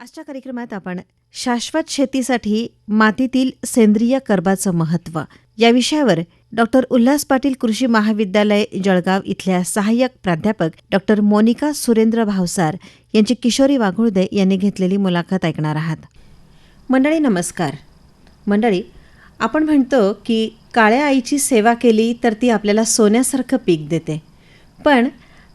आजच्या कार्यक्रमात आपण शाश्वत शेतीसाठी मातीतील सेंद्रिय कर्बाचं महत्त्व या विषयावर डॉक्टर उल्हास पाटील कृषी महाविद्यालय जळगाव इथल्या सहाय्यक प्राध्यापक डॉक्टर मोनिका सुरेंद्र भावसार यांची किशोरी वाघुळदे यांनी घेतलेली मुलाखत ऐकणार आहात. मंडळी नमस्कार. मंडळी आपण म्हणतो की काळ्या आईची सेवा केली तर ती आपल्याला सोन्यासारखं पीक देते. पण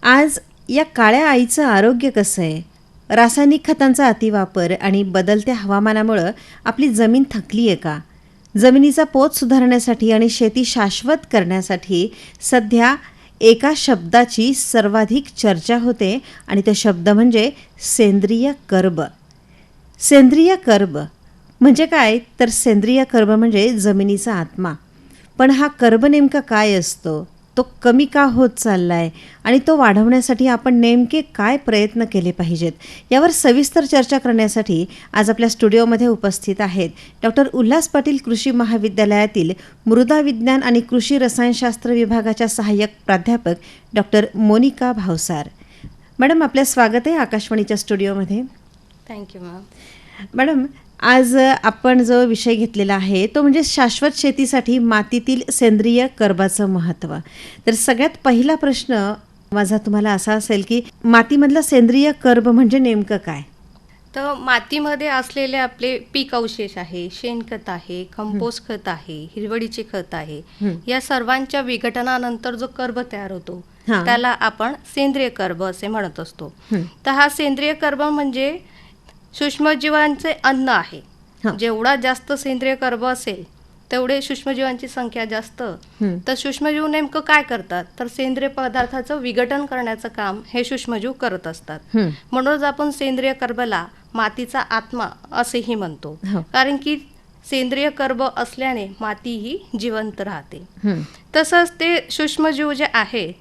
आज या काळ्या आईचं आरोग्य कसं आहे? रासायनिक खतांचा अतिवापर आणि बदलत्या हवामानामुळं आपली जमीन थकली आहे का? जमिनीचा पोत सुधारण्यासाठी आणि शेती शाश्वत करण्यासाठी सध्या एका शब्दाची सर्वाधिक चर्चा होते आणि तो शब्द म्हणजे सेंद्रिय कर्ब. सेंद्रिय कर्ब म्हणजे काय? तर सेंद्रिय कर्ब म्हणजे जमिनीचा आत्मा. पण हा कर्ब नेमका काय असतो? तो कमी का होत चाललाय? आणि तो वाढवण्यासाठी आपण नेमके काय प्रयत्न केले पाहिजेत? यावर सविस्तर चर्चा करण्यासाठी आज आपल्या स्टुडिओमध्ये उपस्थित आहेत डॉक्टर उल्हास पाटील कृषी महाविद्यालयातील मृदा विज्ञान आणि कृषी रसायनशास्त्र विभागाच्या सहाय्यक प्राध्यापक डॉक्टर मोनिका भावसार. मॅडम आपलं स्वागत आहे आकाशवाणीच्या स्टुडिओमध्ये. थँक्यू मॅम मॅडम आज आपण जो विषय घेतलेला आहे तो म्हणजे शाश्वत शेतीसाठी मातीतील सेंद्रिय कर्बाचं महत्त्व तर सगळ्यात पहिला प्रश्न माझा तुम्हाला असा असेल की मातीमधला सेंद्रिय कर्ब म्हणजे नेमकं काय तर मातीमध्ये असलेले आपले पीक अवशेष आहे शेणखत आहे कंपोस्ट खत आहे हिरवडीचे खत आहे. या सर्वांच्या विघटनानंतर जो कर्ब तयार होतो. त्याला आपण सेंद्रिय कर्ब असे म्हणत असतो. तर हा सेंद्रिय कर्ब म्हणजे सूक्ष्मजीवांचे अन्न आहे हा. जेवढा जास्त सेंद्रिय कर्ब असेल तेवढे सूक्ष्मजीवांची संख्या जास्त. तर सूक्ष्मजीव नेमकं काय करतात तर सेंद्रिय पदार्थाचं विघटन करण्याचं काम हे सूक्ष्मजीव करत असतात. म्हणूनच आपण सेंद्रिय कर्बला मातीचा आत्मा असेही म्हणतो हो. कारण की सेंद्रिय कर्ब असल्याने माती ही जिवंत राहते. तसंच ते सूक्ष्मजीव जे आहे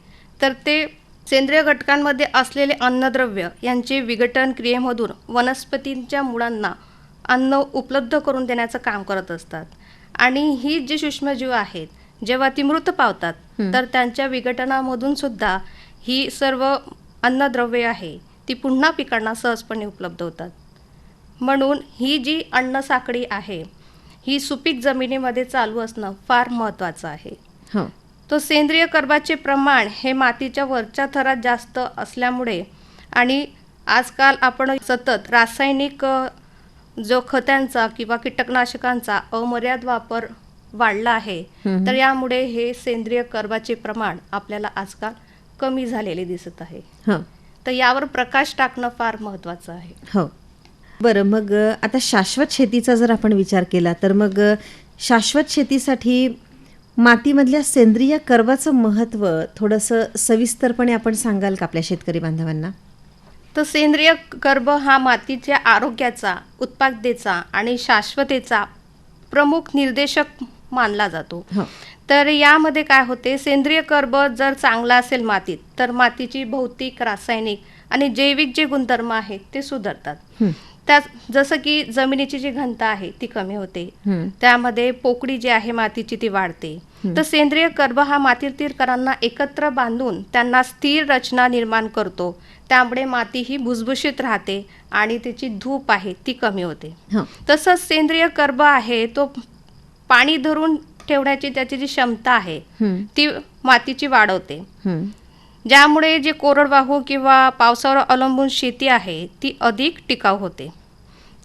तर ते सेंद्रिय घटकांमध्ये असलेले अन्नद्रव्य यांचे विघटन क्रियेमधून वनस्पतींच्या मुळांना अन्न उपलब्ध करून देण्याचं काम करत असतात. आणि ही जी सूक्ष्मजीव आहेत जेव्हा ती मृत पावतात. तर त्यांच्या विघटनामधून सुद्धा ही सर्व अन्नद्रव्ये आहे ती पुन्हा पिकांना सहजपणे उपलब्ध होतात. म्हणून ही जी अन्नसाखळी आहे ही सुपीक जमिनीमध्ये चालू असणं फार महत्त्वाचं आहे. हो. तो सेंद्रिय कर्बाचे प्रमाण हे मातीच्या वरच्या थरात जास्त असल्यामुळे आणि आजकाल आपण सतत रासायनिक जो खतांचा किंवा कीटकनाशकांचा अमर्याद वापर वाढला आहे. तर यामुळे हे सेंद्रिय कर्बाचे प्रमाण आपल्याला आजकाल कमी झालेले दिसत आहे. हो. तर यावर प्रकाश टाकणं फार महत्त्वाचं आहे. हो. बरं मग आता शाश्वत शेतीचा जर आपण विचार केला तर मग शाश्वत शेतीसाठी मातीमधल्या सेंद्रिय कर्बाचं महत्त्व थोडंसं सविस्तरपणे आपण सांगाल का आपल्या शेतकरी बांधवांना? तर सेंद्रिय कर्ब हा मातीच्या आरोग्याचा उत्पादतेचा आणि शाश्वतेचा प्रमुख निर्देशक मानला जातो. हो. तर यामध्ये काय होते? सेंद्रिय कर्ब जर चांगला असेल मातीत तर मातीची भौतिक रासायनिक आणि जैविक जे गुणधर्म आहेत ते सुधारतात. त्यात जसं की जमिनीची जी घनता आहे ती कमी होते. त्यामध्ये पोकळी जी आहे मातीची ती वाढते. तर सेंद्रिय कर्ब हा मातीतील कणांना एकत्र बांधून त्यांना स्थिर रचना निर्माण करतो. त्यामुळे माती ही भुसभुशीत राहते आणि त्याची धूप आहे ती कमी होते. तसंच सेंद्रिय कर्ब आहे तो पाणी धरून ठेवण्याची त्याची जी क्षमता आहे हं. ती मातीची वाढवते. ज्यामुळे जे कोरडवाहू किंवा पावसावर अवलंबून शेती आहे ती अधिक टिकाऊ होते.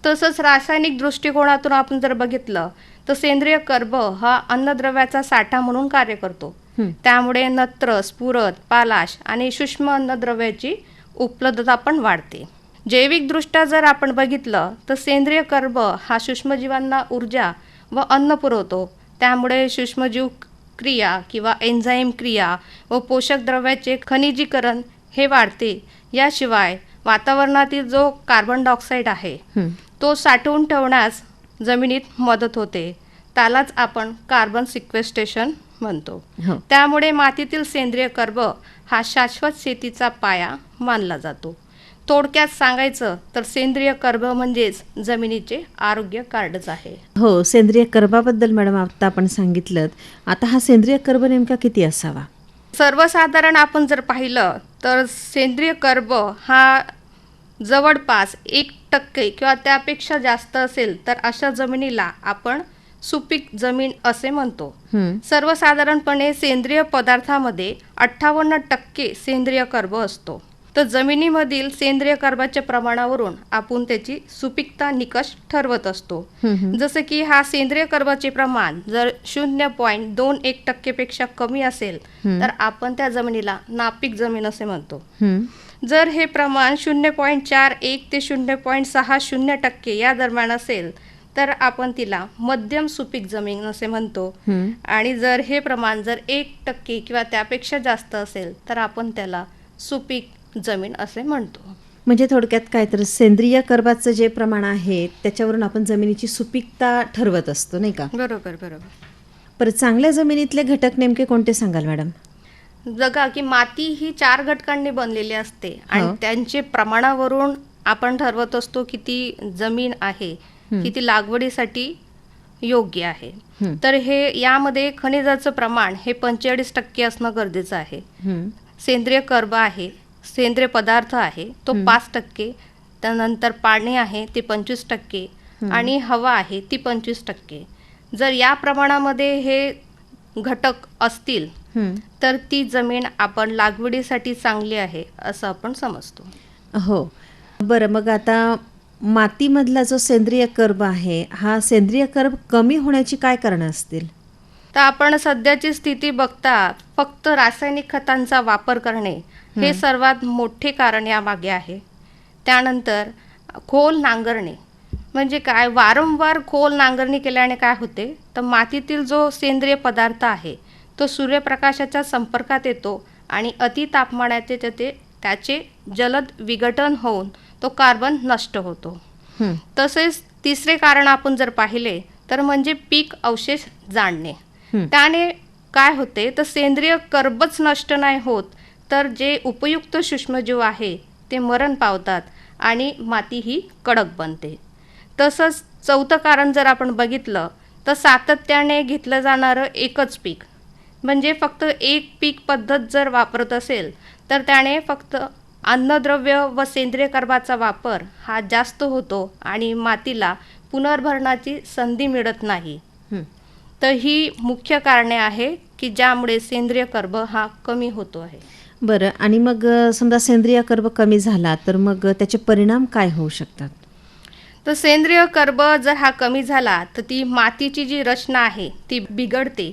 तसंच रासायनिक दृष्टिकोनातून आपण जर बघितलं तर सेंद्रिय कर्ब हा अन्नद्रव्याचा साठा म्हणून कार्य करतो. त्यामुळे नत्र स्फुरद पालाश आणि सूक्ष्म अन्नद्रव्याची उपलब्धता पण वाढते जैविकदृष्ट्या जर आपण बघितलं तर सेंद्रिय कर्ब हा सूक्ष्मजीवांना ऊर्जा व अन्न पुरवतो त्यामुळे सूक्ष्मजीव क्रिया किंवा एन्झाईम क्रिया व पोषक द्रव्याचे खनिजीकरण हे वाढते याशिवाय वातावरणातील जो कार्बन डायऑक्साईड आहे. तो साठवून ठेवण्यास जमिनीत मदत होते. त्यालाच आपण कार्बन सिक्वेस्टेशन म्हणतो. हो. त्यामुळे मातीतील सेंद्रिय कर्ब हा शाश्वत शेतीचा पाया मानला जातो. थोडक्यात सांगायचं तर सेंद्रिय कर्ब म्हणजेच जमिनीचे आरोग्य कार्डच आहे. हो सेंद्रिय कर्बाबद्दल मॅडम आता आपण सांगितलं. आता हा सेंद्रिय कर्ब नेमका किती असावा? सर्वसाधारण आपण जर पाहिलं तर सेंद्रिय कर्ब हा जवळपास एक टक्के किंवा त्यापेक्षा जास्त असेल तर अशा जमिनीला आपण सुपीक जमीन असे म्हणतो. सर्वसाधारणपणे सेंद्रिय पदार्थामध्ये अठ्ठावन्न टक्के सेंद्रिय कर्ब असतो तर जमिनीमधील सेंद्रिय कर्बाच्या प्रमाणावरून आपण त्याची सुपीकता निकष ठरवत असतो. जसं की हा सेंद्रिय कर्बाचे प्रमाण जर शून्य पॉईंट दोन एक टक्केपेक्षा कमी असेल. तर आपण त्या जमिनीला नापीक जमीन असे म्हणतो. जर हे प्रमाण शून्य पॉईंट चार एक ते शून्य पॉईंट सहा शून्य टक्के या दरम्यान असेल तर आपण तिला मध्यम सुपीक जमीन असे म्हणतो. आणि जर हे प्रमाण जर एक टक्के किंवा त्यापेक्षा जास्त असेल तर आपण त्याला सुपीक जमीन असे म्हणतो. म्हणजे थोडक्यात काय तर सेंद्रिय कर्बाचं जे प्रमाण आहे त्याच्यावरून आपण जमिनीची सुपीकता ठरवत असतो नाही का? बरोबर बरोबर. परत चांगल्या जमिनीतले घटक नेमके कोणते सांगाल मॅडम? बघा की माती ही चार घटकांनी बनलेली असते. आणि त्यांचे प्रमाणावरून आपण ठरवत असतो किती जमीन आहे. किती लागवडीसाठी योग्य आहे. तर हे यामध्ये खनिजाचं प्रमाण हे पंचेचाळीस टक्के असणं गरजेचं आहे. सेंद्रिय कर्ब आहे सेंद्रिय पदार्थ आहे तो. पाच टक्के त्यानंतर पाणी आहे ते पंचवीस टक्के. आणि हवा आहे ती पंचवीस टक्के जर या प्रमाणामध्ये हे घटक असतील. तर ती जमीन आपण लागवडीसाठी चांगली आहे असं आपण समजतो. हो. बरं मग आता मातीमधला जो सेंद्रिय कर्ब आहे हा सेंद्रिय कर्ब कमी होण्याची काय कारणं असतील? तर आपण सध्याची स्थिती बघता फक्त रासायनिक खतांचा वापर करणे हे. सर्वात मोठे कारण यामागे आहे. त्यानंतर खोल नांगरणे म्हणजे काय? वारंवार खोल नांगरणी केल्याने काय होते? तर मातीतील जो सेंद्रिय पदार्थ आहे तो सूर्यप्रकाशाच्या संपर्कात येतो आणि अति तापमानाचे त्याचे त्याचे जलद विघटन होऊन तो कार्बन नष्ट होतो. तसेच तिसरे कारण आपण जर पाहिले तर म्हणजे पीक अवशेष जाणणे. त्याने काय होते तर सेंद्रिय कर्बच नष्ट नाही होत तर जे उपयुक्त सूक्ष्मजीव आहे ते मरण पावतात आणि माती ही कडक बनते तसंच चौथं कारण जर आपण बघितलं तर सातत्याने घेतलं जाणारं एकच पीक म्हणजे फक्त एक पीक पद्धत जर वापरत असेल तर त्याने फक्त अन्नद्रव्य व सेंद्रिय कर्बाचा वापर हा जास्त होतो आणि मातीला पुनर्भरणाची संधी मिळत नाही. तर ही मुख्य कारणे आहे की ज्यामुळे सेंद्रिय कर्ब हा कमी होतो आहे बरं आणि मग समजा सेंद्रिय कर्ब कमी झाला तर मग त्याचे परिणाम काय होऊ शकतात तर सेंद्रिय कर्ब जर हा कमी झाला तर ती मातीची जी रचना आहे ती बिघडते.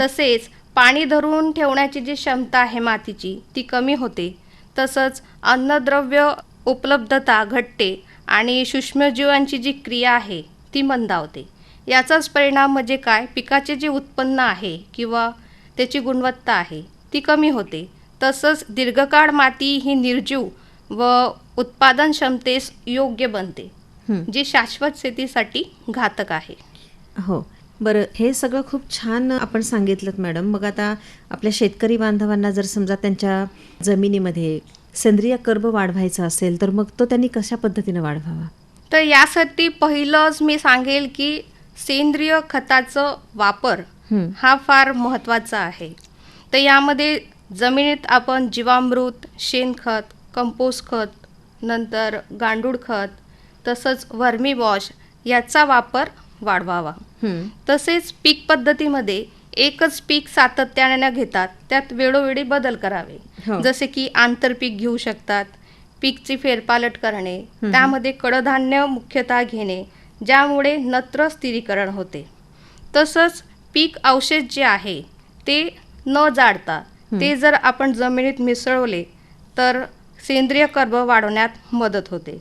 तसेच पाणी धरून ठेवण्याची जी क्षमता आहे मातीची ती कमी होते. तसंच अन्नद्रव्य उपलब्धता घटते आणि सूक्ष्मजीवांची जी क्रिया आहे ती मंदावते. याचाच परिणाम म्हणजे काय? पिकाचे जे उत्पन्न आहे किंवा त्याची गुणवत्ता आहे ती कमी होते. तसंच दीर्घकाळ माती ही निर्जीव व उत्पादन क्षमतेस योग्य बनते. जे शाश्वत शेतीसाठी घातक आहे. हो. बरं हे सगळं खूप छान आपण सांगितलं मॅडम. मग आता आपल्या शेतकरी बांधवांना जर समजा त्यांच्या जमिनीमध्ये सेंद्रिय कर्ब वाढवायचा असेल तर मग तो त्यांनी कशा पद्धतीने वाढवावा? तर यासाठी पहिलंच मी सांगेल की सेंद्रिय खताचं वापर हं. फार महत्त्वाचा आहे. तर यामध्ये जमिनीत आपण जीवामृत शेणखत कंपोस्ट खत नंतर गांडूळ खत तसंच वर्मी वॉश याचा वापर वाढवावा. तसेच पीक पद्धतीमध्ये एकच पीक सातत्याने न घेतात त्यात वेळोवेळी बदल करावे हो. जसे की आंतरपीक घेऊ शकतात पीकची फेरपालट करणे. त्यामध्ये कडधान्य मुख्यतः घेणे ज्यामुळे नत्र स्थिरीकरण होते तसंच पीक अवशेष जे आहे ते न जाडता. ते जर आपण जमिनीत मिसळवले तर सेंद्रिय कर्ब वाढवण्यात मदत होते.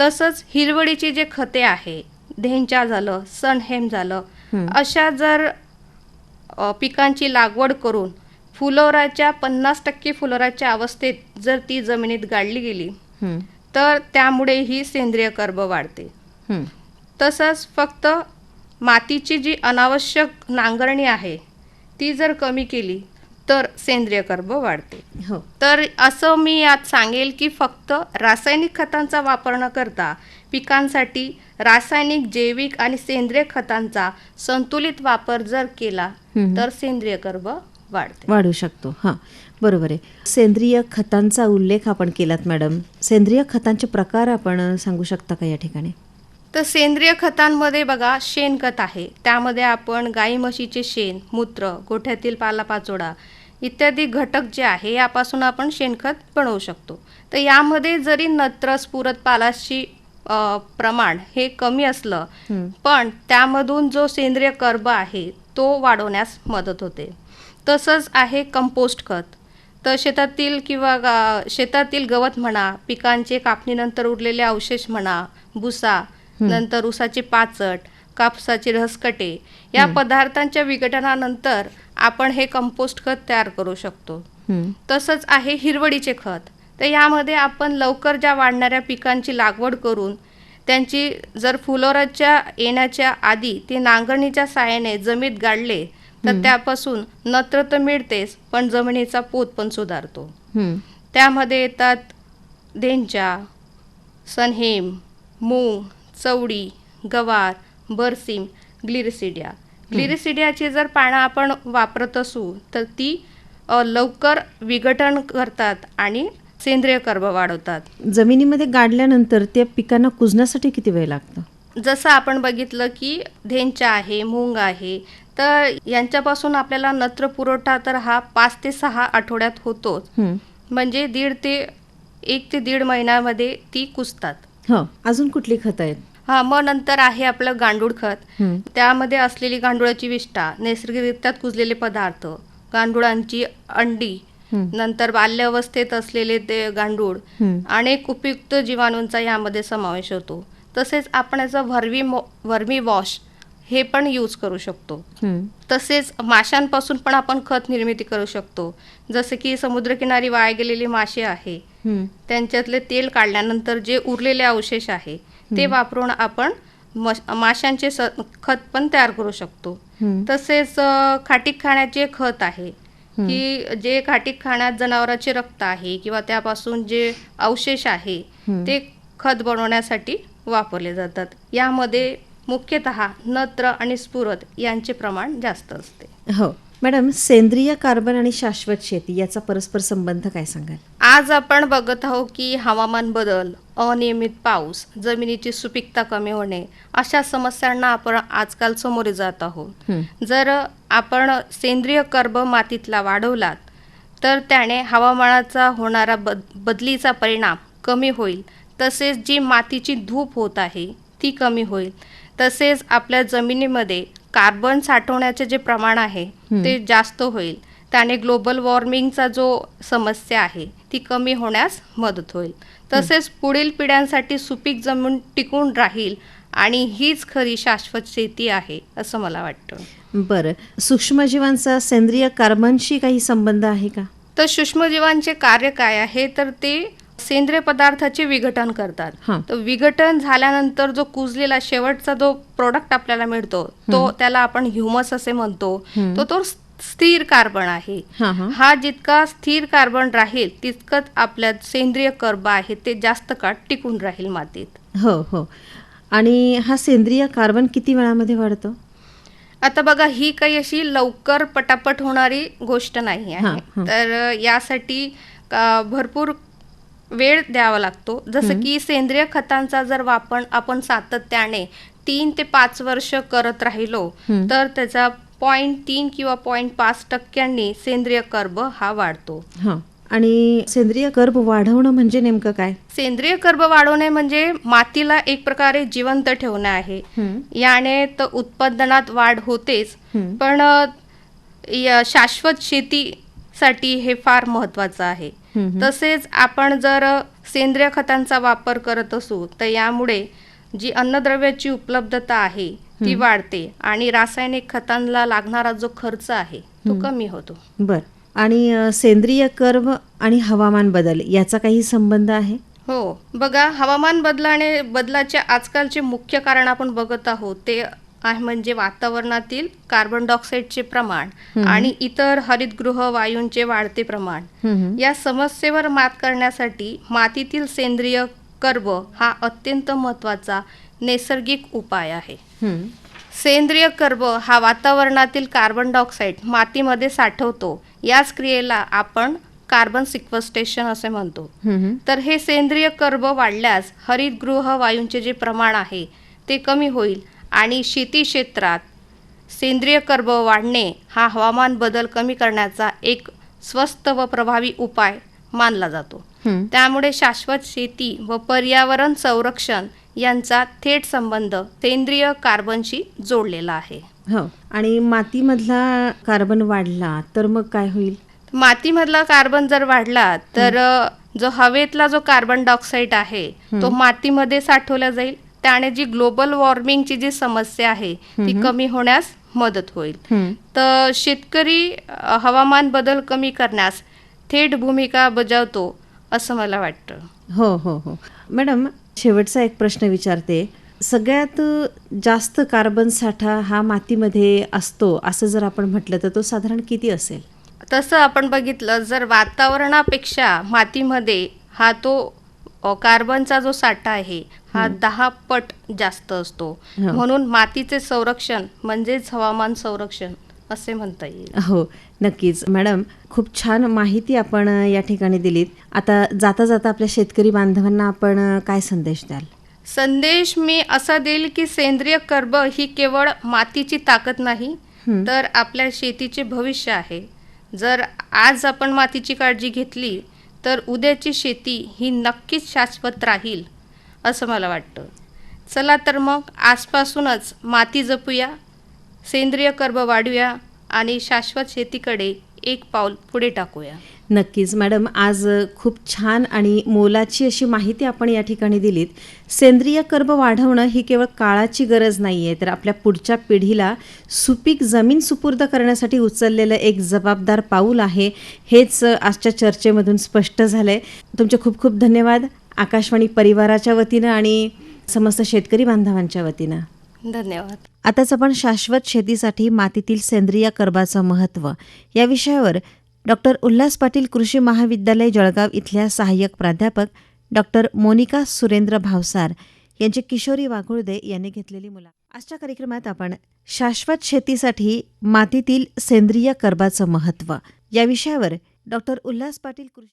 तसंच हिरवळीची जे खते आहे धेंचा झालं सनहेम झालं. अशा जर पिकांची लागवड करून फुलोराच्या पन्नास टक्के फुलोराच्या अवस्थेत जर ती जमिनीत गाडली गेली. तर त्यामुळे ही सेंद्रिय कर्ब वाढते. तसंच फक्त मातीची जी अनावश्यक नांगरणी आहे ती जर कमी केली तर सेंद्रिय कर्ब वाढते हो तर असं मी यात सांगेल की फक्त रासायनिक खतांचा वापर न करता पिकांसाठी रासायनिक जैविक आणि सेंद्रिय खतांचा संतुलित वापर जर केला. तर सेंद्रिय कर्ब वाढते. वाढू शकतो. हां बरोबर आहे. सेंद्रिय खतांचा उल्लेख आपण केलात मॅडम. सेंद्रिय खतांचे प्रकार आपण सांगू शकता का या ठिकाणी? तर सेंद्रिय खतांमध्ये बघा शेणखत आहे. त्यामध्ये आपण गाई म्हशीचे शेण मूत्र गोठ्यातील पालापाचोळा इत्यादी घटक जे आहे यापासून आपण शेणखत बनवू शकतो. तर यामध्ये जरी नत्र स्फुरत पालाशी प्रमाण हे कमी असलं. पण त्यामधून जो सेंद्रिय कर्ब आहे तो वाढवण्यास मदत होते. तसंच आहे कंपोस्ट खत. तर शेतातील किंवा गा शेतातील गवत म्हणा पिकांचे कापणीनंतर उरलेले अवशेष म्हणा भुसा नंतर उसाची पाचट कापसाची रसकटे या पदार्थांच्या विघटनानंतर आपण हे कंपोस्ट खत तयार करू शकतो. तसंच आहे हिरवडीचे खत. तर यामध्ये आपण लवकर ज्या वाढणाऱ्या पिकांची लागवड करून त्यांची जर फुलोराच्या येण्याच्या आधी ते नांगरणीच्या साहाय्याने जमीत गाडले तर त्यापासून नत्र तर मिळतेच पण जमिनीचा पोत पण सुधारतो. त्यामध्ये येतात देंचा सनहेम मूग चवडी गवार बरसीम ग्लिरिसिडिया. ग्लिरिसिडियाची जर पानं आपण वापरत असू तर ती लवकर विघटन करतात आणि सेंद्रिय कर्ब वाढवतात जमिनीमध्ये गाडल्यानंतर त्या पिकांना कुजण्यासाठी किती वेळ लागतो जसं आपण बघितलं की धेंचा आहे मूंग आहे तर यांच्यापासून आपल्याला नत्र पुरवठा तर हा पाच ते सहा आठवड्यात होतोच हं. म्हणजे दीड ते एक ते दीड महिन्यामध्ये ती कुजतात हो अजून कुठली खतं आहेत हा मग नंतर आहे आपलं गांडूळ खत. त्यामध्ये असलेली गांडुळाची विष्ठा नैसर्गिकरित्या कुजलेले पदार्थ गांडुळांची अंडी. नंतर बाल्यावस्थेत असलेले ते गांडूळ. अनेक उपयुक्त जीवाणूंचा यामध्ये समावेश होतो तसेच आपण याचा व्हर्वी मो व्हर्मी वॉश हे पण यूज करू शकतो. तसेच माशांपासून पण आपण खत निर्मिती करू शकतो जसे की समुद्रकिनारी वाया गेलेली मासे आहे. त्यांच्यातले तेल काढल्यानंतर जे उरलेले अवशेष आहे ते वापरून आपण मश माशांचे खत पण तयार करू शकतो हं. तसेच खाटीक खाण्याचे खत आहे की जे खाटीक खाण्यात जनावरांचे रक्त आहे किंवा त्यापासून जे अवशेष आहे ते खत बनवण्यासाठी वापरले जातात. यामध्ये मुख्यतः नत्र आणि स्फुरत यांचे प्रमाण जास्त असते. हो. मॅडम सेंद्रिय कार्बन आणि शाश्वत शेती याचा परस्पर संबंध काय सांगाल? आज आपण बघत आहोत की हवामान बदल अनियमित पाऊस जमिनीची सुपीकता कमी होणे अशा समस्यांना आपण आजकाल सामोरे जात आहोत. जर आपण सेंद्रिय कर्ब मातीतला वाढवलात तर त्याने हवामानाचा होणारा बद बदलीचा परिणाम कमी होईल. तसेच जी मातीची धूप होत आहे ती कमी होईल. तसेच आपल्या जमिनीमध्ये कार्बन साठवण्याचे जे प्रमाण आहे ते जास्त होईल. त्याने ग्लोबल वॉर्मिंगचा जो समस्या आहे ती कमी होण्यास मदत होईल. तसेच पुढील पिढ्यांसाठी सुपीक जमीन टिकून राहील आणि हीच खरी शाश्वत शेती आहे असं मला वाटतं. बरं. सूक्ष्मजीवांचा सेंद्रिय कार्बनशी काही संबंध आहे का? तर सूक्ष्मजीवांचे कार्य काय आहे? तर ते सेंद्रिय पदार्थाचे विघटन करतात. तर विघटन झाल्यानंतर जो कुजलेला शेवटचा जो प्रोडक्ट आपल्याला मिळतो तो त्याला आपण ह्युमस असे म्हणतो. तो तो स्थिर कार्बन आहे. हां जितका स्थिर कार्बन राहील तितकंच आपल्यात सेंद्रिय कर्ब आहे ते जास्त काळ टिकून राहील मातीत. हो हो. आणि हा सेंद्रिय कार्बन किती वेळामध्ये वाढतो? आता बघा ही काही अशी लवकर पटापट होणारी गोष्ट नाही आहे. तर यासाठी भरपूर वेळ द्यावा लागतो. जसं की सेंद्रिय खतांचा जर वापर आपण सातत्याने तीन ते पाच वर्ष करत राहिलो. तर त्याचा पॉईंट तीन किंवा पॉईंट पाच टक्क्यांनी सेंद्रिय कर्ब हा वाढतो. हां. आणि सेंद्रिय कर्ब वाढवणं म्हणजे नेमकं काय? सेंद्रिय कर्ब वाढवणे म्हणजे मातीला एक प्रकारे जिवंत ठेवणे आहे. याने तर उत्पादनात वाढ होतेच. पण अ, या शेतीसाठी हे फार महत्त्वाचं आहे. तसेच आपण जर सेंद्रिय खतांचा वापर करत असू तर यामुळे जी अन्नद्रव्याची उपलब्धता आहे ती वाढते आणि रासायनिक खतांना लागणारा जो खर्च आहे तो कमी होतो. बर. आणि सेंद्रिय कर्ब आणि हवामान बदल याचा काही संबंध आहे? हो. बघा हवामान बदलाने बदलाचे आजकालचे मुख्य कारण आपण बघत आहोत ते म्हणजे वातावरणातील कार्बन डायऑक्साईडचे प्रमाण आणि इतर हरितगृह वायूंचे वाढते प्रमाण. या समस्येवर मात करण्यासाठी मातीतील सेंद्रिय कर्ब हा अत्यंत महत्त्वाचा नैसर्गिक उपाय आहे. सेंद्रिय कर्ब हा वातावरणातील कार्बन डायऑक्साईड मातीमध्ये साठवतो याच क्रियेला आपण कार्बन सिक्वस्टेशन असे म्हणतो. तर हे सेंद्रिय कर्ब वाढल्यास हरितगृह वायूंचे जे प्रमाण आहे ते कमी होईल आणि शेती क्षेत्रात सेंद्रिय कर्ब वाढणे हा हवामान बदल कमी करण्याचा एक स्वस्त व प्रभावी उपाय मानला जातो. त्यामुळे शाश्वत शेती व पर्यावरण संरक्षण यांचा थेट संबंध सेंद्रिय कार्बनशी जोडलेला आहे. हो. आणि मातीमधला कार्बन वाढला तर मग काय होईल? मातीमधला कार्बन जर वाढला तर जो हवेतला जो कार्बन डायऑक्साईड आहे तो मातीमध्ये साठवला जाईल? त्याने जी ग्लोबल वॉर्मिंगची जी समस्या आहे ती कमी होण्यास मदत होईल. तर शेतकरी हवामान बदल कमी करण्यास थेट भूमिका बजावतो असं मला वाटतं. हो हो हो. मॅडम शेवटचा एक प्रश्न विचारते. सगळ्यात जास्त कार्बन साठा हा मातीमध्ये असतो असं जर आपण म्हटलं तर तो साधारण किती असेल? तसं आपण बघितलं जर वातावरणापेक्षा मातीमध्ये हा तो कार्बनचा जो साठा आहे हा दहा पट जास्त असतो. हो. म्हणून मातीचे संरक्षण म्हणजेच हवामान संरक्षण असे म्हणता येईल. हो नक्कीच. मॅडम खूप छान माहिती आपण या ठिकाणी दिलीत. आता जाता जाता आपल्या शेतकरी बांधवांना आपण काय संदेश द्याल? संदेश मी असा देईल की सेंद्रिय कर्ब ही केवळ मातीची ताकद नाही. तर आपल्या शेतीचे भविष्य आहे. जर आज आपण मातीची काळजी घेतली तर उद्याची शेती ही नक्कीच शाश्वत राहील. असं मला वाटतं. चला तर मग आजपासूनच माती जपूया सेंद्रिय कर्ब वाढूया आणि शाश्वत शेतीकडे एक पाऊल पुढे टाकूया. नक्कीच मॅडम. आज खूप छान आणि मोलाची अशी माहिती आपण या ठिकाणी दिलीत. सेंद्रिय कर्ब वाढवणं ही केवळ काळाची गरज नाही आहे तर आपल्या पुढच्या पिढीला सुपीक जमीन सुपूर्द करण्यासाठी उचललेलं एक जबाबदार पाऊल आहे हेच आजच्या चर्चेमधून स्पष्ट झालं आहे तुमचे खूप खूप धन्यवाद. आकाशवाणी परिवाराच्या वतीनं आणि समस्त शेतकरी बांधवांच्या वतीनं. धन्यवाद. आताच आपण शाश्वत शेतीसाठी मातीतील सेंद्रिय कर्बाचं महत्त्व या विषयावर डॉक्टर उल्हास पाटील कृषी महाविद्यालय जळगाव इथल्या सहाय्यक प्राध्यापक डॉक्टर मोनिका सुरेंद्र भावसार यांची किशोरी वाघुळदे यांनी घेतलेली मुलाखत आजच्या कार्यक्रमात आपण शाश्वत शेतीसाठी मातीतील सेंद्रिय कर्बाचं महत्त्व या विषयावर डॉक्टर उल्हास पाटील कृषी